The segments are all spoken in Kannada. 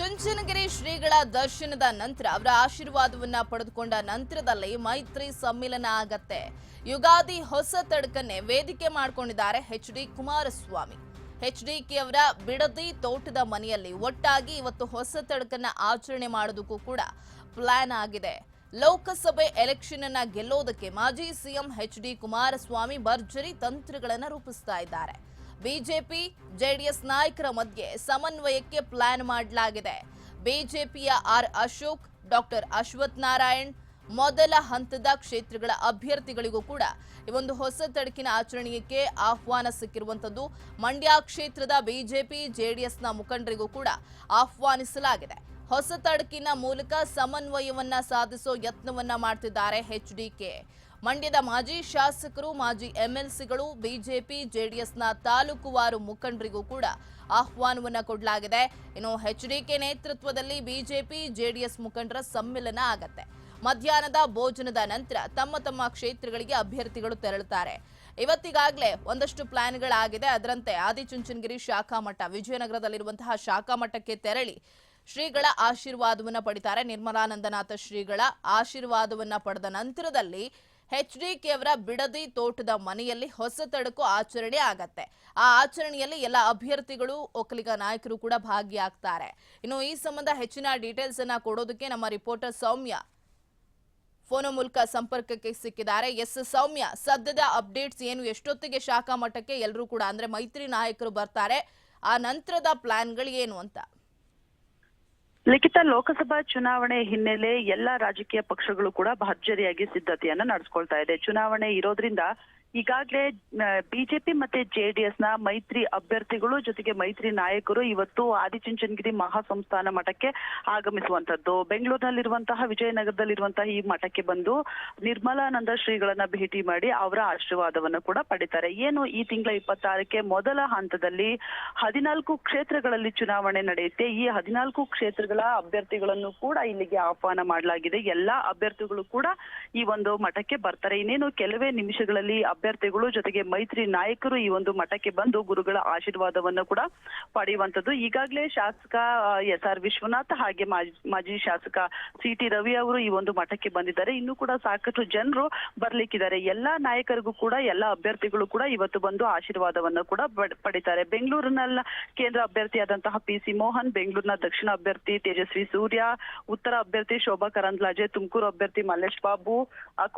ಚುಂಚನಗಿರಿ ಶ್ರೀಗಳ ದರ್ಶನದ ನಂತರ ಅವರ ಆಶೀರ್ವಾದವನ್ನ ಪಡೆದುಕೊಂಡ ನಂತರದಲ್ಲಿ ಮೈತ್ರಿ ಸಮ್ಮಿಲನ ಆಗತ್ತೆ. ಯುಗಾದಿ ಹೊಸ ತಡಕನ್ನೇ ವೇದಿಕೆ ಮಾಡಿಕೊಂಡಿದ್ದಾರೆ H D Kumaraswamy. H D K ಅವರ ಬಿಡದಿ ತೋಟದ ಮನೆಯಲ್ಲಿ ಒಟ್ಟಾಗಿ ಇವತ್ತು ಹೊಸ ತಡಕನ್ನ ಆಚರಣೆ ಮಾಡೋದಕ್ಕೂ ಕೂಡ ಪ್ಲಾನ್ ಆಗಿದೆ. ಲೋಕಸಭೆ ಎಲೆಕ್ಷನ್ ಅನ್ನ ಗೆಲ್ಲೋದಕ್ಕೆ ಮಾಜಿ ಸಿಎಂ ಹೆಚ್ ಡಿ ಕುಮಾರಸ್ವಾಮಿ ಭರ್ಜರಿ ತಂತ್ರಗಳನ್ನು ರೂಪಿಸ್ತಾ ಇದ್ದಾರೆ. ಬಿಜೆಪಿ, ಜೆಡಿಎಸ್ ನಾಯಕರ ಮಧ್ಯೆ ಸಮನ್ವಯಕ್ಕೆ ಪ್ಲಾನ್ ಮಾಡಲಾಗಿದೆ. ಬಿಜೆಪಿಯ ಆರ್ ಅಶೋಕ್, ಡಾಕ್ಟರ್ ಅಶ್ವಥ್ ನಾರಾಯಣ್ ಮೊದಲ ಹಂತದ ಕ್ಷೇತ್ರಗಳ ಅಭ್ಯರ್ಥಿಗಳಿಗೂ ಕೂಡ ಈ ಒಂದು ಹೊಸ ತಡಕಿನ ಆಚರಣೆಗೆ ಆಹ್ವಾನ ಸಿಕ್ಕಿರುವಂತದ್ದು ಮಂಡ್ಯ ಕ್ಷೇತ್ರದ ಬಿಜೆಪಿ, ಜೆಡಿಎಸ್ನ ಮುಖಂಡರಿಗೂ ಕೂಡ ಆಹ್ವಾನಿಸಲಾಗಿದೆ. ಹೊಸ ತಡಕಿನ ಮೂಲಕ ಸಮನ್ವಯವನ್ನ ಸಾಧಿಸೋ ಯತ್ನವನ್ನ ಮಾಡ್ತಿದ್ದಾರೆ ಎಚ್ಡಿಕೆ ಮಂಡ್ಯದ ಮಾಜಿ ಶಾಸಕರು, ಮಾಜಿ ಎಂಎಲ್ಸಿಗಳು, ಬಿಜೆಪಿ, ಜೆಡಿಎಸ್ನ ತಾಲೂಕುವಾರು ಮುಖಂಡರಿಗೂ ಕೂಡ ಆಹ್ವಾನವನ್ನು ಕೊಡಲಾಗಿದೆ. ಇನ್ನು ಎಚ್ಡಿಕೆ ನೇತೃತ್ವದಲ್ಲಿ ಬಿಜೆಪಿ, ಜೆಡಿಎಸ್ ಮುಖಂಡರ ಸಮ್ಮಿಲನ ಆಗತ್ತೆ. ಮಧ್ಯಾಹ್ನದ ಭೋಜನದ ನಂತರ ತಮ್ಮ ತಮ್ಮ ಕ್ಷೇತ್ರಗಳಿಗೆ ಅಭ್ಯರ್ಥಿಗಳು ತೆರಳುತ್ತಾರೆ. ಇವತ್ತಿಗಾಗಲೇ ಒಂದಷ್ಟು ಪ್ಲಾನ್ಗಳಾಗಿದೆ. ಅದರಂತೆ ಆದಿಚುಂಚನಗಿರಿ ಶಾಖಾ ಮಠ, ವಿಜಯನಗರದಲ್ಲಿರುವಂತಹ ಶಾಖಾ ಮಠಕ್ಕೆ ತೆರಳಿ ಶ್ರೀಗಳ ಆಶೀರ್ವಾದವನ್ನು ಪಡಿತಾರೆ. ನಿರ್ಮಲಾನಂದನಾಥ ಶ್ರೀಗಳ ಆಶೀರ್ವಾದವನ್ನು ಪಡೆದ ನಂತರದಲ್ಲಿ ಎಚ್ ಡಿ ಕೆಯವರ ಬಿಡದಿ ತೋಟದ ಮನೆಯಲ್ಲಿ ಹೊಸ ತಡಕು ಆಚರಣೆ ಆಗತ್ತೆ. ಆ ಆಚರಣೆಯಲ್ಲಿ ಎಲ್ಲ ಅಭ್ಯರ್ಥಿಗಳು, ಒಕ್ಕಲಿಗ ನಾಯಕರು ಕೂಡ ಭಾಗಿಯಾಗ್ತಾರೆ. ಇನ್ನು ಈ ಸಂಬಂಧ ಹೆಚ್ಚಿನ ಡೀಟೇಲ್ಸ್ ಅನ್ನ ಕೊಡೋದಕ್ಕೆ ನಮ್ಮ ರಿಪೋರ್ಟರ್ ಸೌಮ್ಯ ಫೋನ್ ಮೂಲಕ ಸಂಪರ್ಕಕ್ಕೆ ಸಿಕ್ಕಿದ್ದಾರೆ. ಎಸ್ ಸೌಮ್ಯ, ಸದ್ಯದ ಅಪ್ಡೇಟ್ಸ್ ಏನು? ಎಷ್ಟೊತ್ತಿಗೆ ಶಾಖಾ ಮಠಕ್ಕೆ ಎಲ್ಲರೂ ಕೂಡ, ಅಂದ್ರೆ ಮೈತ್ರಿ ನಾಯಕರು ಬರ್ತಾರೆ? ಆ ನಂತರದ ಪ್ಲಾನ್ಗಳು ಏನು ಅಂತ? ಲಿಖಿತ ಲೋಕಸಭಾ ಚುನಾವಣೆ ಹಿನ್ನೆಲೆ ಎಲ್ಲಾ ರಾಜಕೀಯ ಪಕ್ಷಗಳು ಕೂಡ ಭರ್ಜರಿಯಾಗಿ ಸಿದ್ಧತೆಯನ್ನ ನಡೆಸ್ಕೊಳ್ತಾ ಇದೆ. ಚುನಾವಣೆ ಇರೋದ್ರಿಂದ ಈಗಾಗಲೇ ಬಿಜೆಪಿ ಮತ್ತೆ ಜೆಡಿಎಸ್ನ ಮೈತ್ರಿ ಅಭ್ಯರ್ಥಿಗಳು ಜೊತೆಗೆ ಮೈತ್ರಿ ನಾಯಕರು ಇವತ್ತು ಆದಿಚುಂಚನಗಿರಿ ಮಹಾಸಂಸ್ಥಾನ ಮಠಕ್ಕೆ ಆಗಮಿಸುವಂತದ್ದು ಬೆಂಗಳೂರಿನಲ್ಲಿರುವಂತಹ, ವಿಜಯನಗರದಲ್ಲಿರುವಂತಹ ಈ ಮಠಕ್ಕೆ ಬಂದು ನಿರ್ಮಲಾನಂದ ಶ್ರೀಗಳನ್ನ ಭೇಟಿ ಮಾಡಿ ಅವರ ಆಶೀರ್ವಾದವನ್ನು ಕೂಡ ಪಡಿತಾರೆ. ಏನು ಈ ತಿಂಗಳ ಇಪ್ಪತ್ತಾರಕ್ಕೆ ಮೊದಲ ಹಂತದಲ್ಲಿ ಹದಿನಾಲ್ಕು ಕ್ಷೇತ್ರಗಳಲ್ಲಿ ಚುನಾವಣೆ ನಡೆಯುತ್ತೆ. ಈ ಹದಿನಾಲ್ಕು ಕ್ಷೇತ್ರಗಳ ಅಭ್ಯರ್ಥಿಗಳನ್ನು ಕೂಡ ಇಲ್ಲಿಗೆ ಆಹ್ವಾನ ಮಾಡಲಾಗಿದೆ. ಎಲ್ಲಾ ಅಭ್ಯರ್ಥಿಗಳು ಕೂಡ ಈ ಒಂದು ಮಠಕ್ಕೆ ಬರ್ತಾರೆ. ಇನ್ನೇನು ಕೆಲವೇ ನಿಮಿಷಗಳಲ್ಲಿ ಅಭ್ಯರ್ಥಿಗಳು ಜೊತೆಗೆ ಮೈತ್ರಿ ನಾಯಕರು ಈ ಒಂದು ಮಠಕ್ಕೆ ಬಂದು ಗುರುಗಳ ಆಶೀರ್ವಾದವನ್ನು ಕೂಡ ಪಡೆಯುವಂತದ್ದು ಈಗಾಗಲೇ ಶಾಸಕ ಎಸ್ ಆರ್ ವಿಶ್ವನಾಥ್ ಹಾಗೆ ಮಾಜಿ ಶಾಸಕ ಸಿ ಟಿ ರವಿ ಅವರು ಈ ಒಂದು ಮಠಕ್ಕೆ ಬಂದಿದ್ದಾರೆ. ಇನ್ನು ಕೂಡ ಸಾಕಷ್ಟು ಜನರು ಬರ್ಲಿಕ್ಕಿದ್ದಾರೆ. ಎಲ್ಲಾ ನಾಯಕರಿಗೂ ಕೂಡ, ಎಲ್ಲಾ ಅಭ್ಯರ್ಥಿಗಳು ಕೂಡ ಇವತ್ತು ಬಂದು ಆಶೀರ್ವಾದವನ್ನು ಕೂಡ ಪಡೀತಾರೆ. ಬೆಂಗಳೂರಿನಲ್ಲ ಕೇಂದ್ರ ಅಭ್ಯರ್ಥಿಯಾದಂತಹ ಪಿ ಸಿ ಮೋಹನ್, ಬೆಂಗಳೂರಿನ ದಕ್ಷಿಣ ಅಭ್ಯರ್ಥಿ ತೇಜಸ್ವಿ ಸೂರ್ಯ, ಉತ್ತರ ಅಭ್ಯರ್ಥಿ ಶೋಭಾ ಕರಂದ್ಲಾಜೆ, ತುಮಕೂರು ಅಭ್ಯರ್ಥಿ ಮಲ್ಲೇಶ್ ಬಾಬು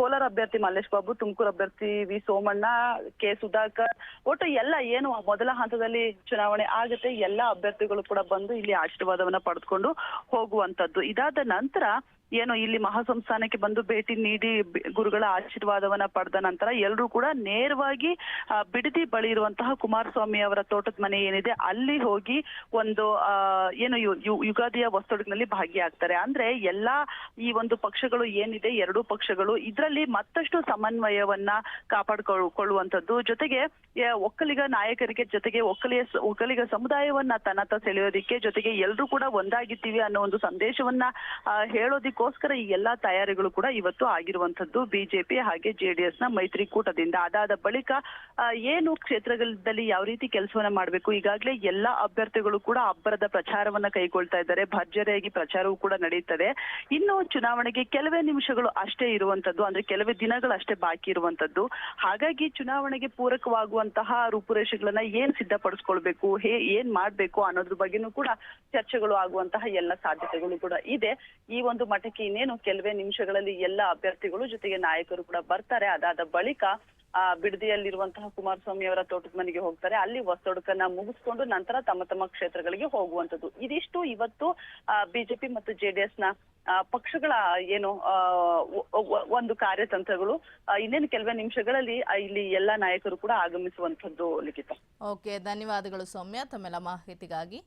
ಕೋಲಾರ ಅಭ್ಯರ್ಥಿ ಮಲ್ಲೇಶ್ ಬಾಬು, ತುಮಕೂರು ಅಭ್ಯರ್ಥಿ ವಿ ಸೋಮಣ್ಣ, ಕೆ. ಸುಧಾಕರ್, ಒಟ್ಟು ಎಲ್ಲ ಏನು ಮೊದಲ ಹಂತದಲ್ಲಿ ಚುನಾವಣೆ ಆಗುತ್ತೆ, ಎಲ್ಲ ಅಭ್ಯರ್ಥಿಗಳು ಕೂಡ ಬಂದು ಇಲ್ಲಿ ಆಶೀರ್ವಾದವನ್ನ ಪಡೆದುಕೊಂಡು ಹೋಗುವಂತದ್ದು ಇದಾದ ನಂತರ ಏನು ಇಲ್ಲಿ ಮಹಾಸಂಸ್ಥಾನಕ್ಕೆ ಬಂದು ಭೇಟಿ ನೀಡಿ ಗುರುಗಳ ಆಶೀರ್ವಾದವನ್ನ ಪಡೆದ ನಂತರ ಎಲ್ಲರೂ ಕೂಡ ನೇರವಾಗಿ ಬಿಡದಿ ಬಳಿ ಇರುವಂತಹ ಕುಮಾರಸ್ವಾಮಿ ಅವರ ತೋಟದ ಮನೆ ಏನಿದೆ ಅಲ್ಲಿ ಹೋಗಿ ಒಂದು ಏನು ಯುಗಾದಿಯ ವಸ್ತುಡಿನಲ್ಲಿ ಭಾಗಿಯಾಗ್ತಾರೆ. ಅಂದ್ರೆ ಎಲ್ಲಾ ಈ ಒಂದು ಪಕ್ಷಗಳು ಏನಿದೆ ಎರಡೂ ಪಕ್ಷಗಳು ಇದರಲ್ಲಿ ಮತ್ತಷ್ಟು ಸಮನ್ವಯವನ್ನ ಕಾಪಾಡಿಕೊಳ್ಳುವಂಥದ್ದು. ಜೊತೆಗೆ ಒಕ್ಕಲಿಗ ನಾಯಕರಿಗೆ ಜೊತೆಗೆ ಒಕ್ಕಲಿಯ ಒಕ್ಕಲಿಗ ಸಮುದಾಯವನ್ನ ತನ್ನತ್ತ ಸೆಳೆಯೋದಿಕ್ಕೆ ಜೊತೆಗೆ ಎಲ್ಲರೂ ಕೂಡ ಒಂದಾಗಿದ್ದೀವಿ ಅನ್ನೋ ಒಂದು ಸಂದೇಶವನ್ನ ಆ, ಹೇಳೋದಿಕ್ಕೋಸ್ಕರ ಈ ಎಲ್ಲಾ ತಯಾರಿಗಳು ಕೂಡ ಇವತ್ತು ಆಗಿರುವಂತದ್ದು ಬಿಜೆಪಿ ಹಾಗೆ ಜೆಡಿಎಸ್ನ ಮೈತ್ರಿಕೂಟದಿಂದ. ಅದಾದ ಬಳಿಕ ಏನು ಕ್ಷೇತ್ರಗಳಲ್ಲಿ ಯಾವ ರೀತಿ ಕೆಲಸವನ್ನ ಮಾಡಬೇಕು? ಈಗಾಗಲೇ ಎಲ್ಲಾ ಅಭ್ಯರ್ಥಿಗಳು ಕೂಡ ಅಬ್ಬರದ ಪ್ರಚಾರವನ್ನ ಕೈಗೊಳ್ತಾ ಇದ್ದಾರೆ. ಭರ್ಜರಿಯಾಗಿ ಪ್ರಚಾರವೂ ಕೂಡ ನಡೆಯುತ್ತದೆ ಇನ್ನು ಚುನಾವಣೆಗೆ ಕೆಲವೇ ನಿಮಿಷಗಳು ಅಷ್ಟೇ ಇರುವಂತದ್ದು ಅಂದ್ರೆ ಕೆಲವೇ ದಿನಗಳು ಅಷ್ಟೇ ಬಾಕಿ ಇರುವಂತದ್ದು ಹಾಗಾಗಿ ಚುನಾವಣೆಗೆ ಪೂರಕವಾಗುವಂತಹ ರೂಪುರೇಷೆಗಳನ್ನ ಏನ್ ಸಿದ್ಧಪಡಿಸ್ಕೊಳ್ಬೇಕು? ಹೇ, ಏನ್ ಮಾಡ್ಬೇಕು ಅನ್ನೋದ್ರ ಬಗ್ಗೆನೂ ಕೂಡ ಚರ್ಚೆಗಳು ಆಗುವಂತಹ ಎಲ್ಲ ಸಾಧ್ಯತೆಗಳು ಕೂಡ ಇದೆ. ಈ ಒಂದು ಮಠಕ್ಕೆ ಇನ್ನೇನು ಕೆಲವೇ ನಿಮಿಷಗಳಲ್ಲಿ ಎಲ್ಲ ಅಭ್ಯರ್ಥಿಗಳು ಜೊತೆಗೆ ನಾಯಕರು ಕೂಡ ಬರ್ತಾರೆ. ಅದಾದ ಬಳಿಕ ಆ ಬಿಡದಿಯಲ್ಲಿರುವಂತಹ ಕುಮಾರಸ್ವಾಮಿ ಅವರ ತೋಟದ ಮನೆಗೆ ಹೋಗ್ತಾರೆ. ಅಲ್ಲಿ ವಸ್ತೊಡುಕನ್ನ ಮುಗಿಸ್ಕೊಂಡು ನಂತರ ತಮ್ಮ ತಮ್ಮ ಕ್ಷೇತ್ರಗಳಿಗೆ ಹೋಗುವಂತದ್ದು ಇದಿಷ್ಟು ಇವತ್ತು ಬಿಜೆಪಿ ಮತ್ತು ಜೆಡಿಎಸ್ನ ಆ, ಪಕ್ಷಗಳ ಏನು ಆ, ಒಂದು ಕಾರ್ಯತಂತ್ರಗಳು ಆ, ಇನ್ನೇನು ಕೆಲವೇ ನಿಮಿಷಗಳಲ್ಲಿ ಇಲ್ಲಿ ಎಲ್ಲಾ ನಾಯಕರು ಕೂಡ ಆಗಮಿಸುವಂತದ್ದು ಲಿಖಿತ. ಓಕೆ ಧನ್ಯವಾದಗಳು ಸೌಮ್ಯ. ತಮ್ಮೆಲ್ಲ ಮಾಹಿತಿಗಾಗಿ.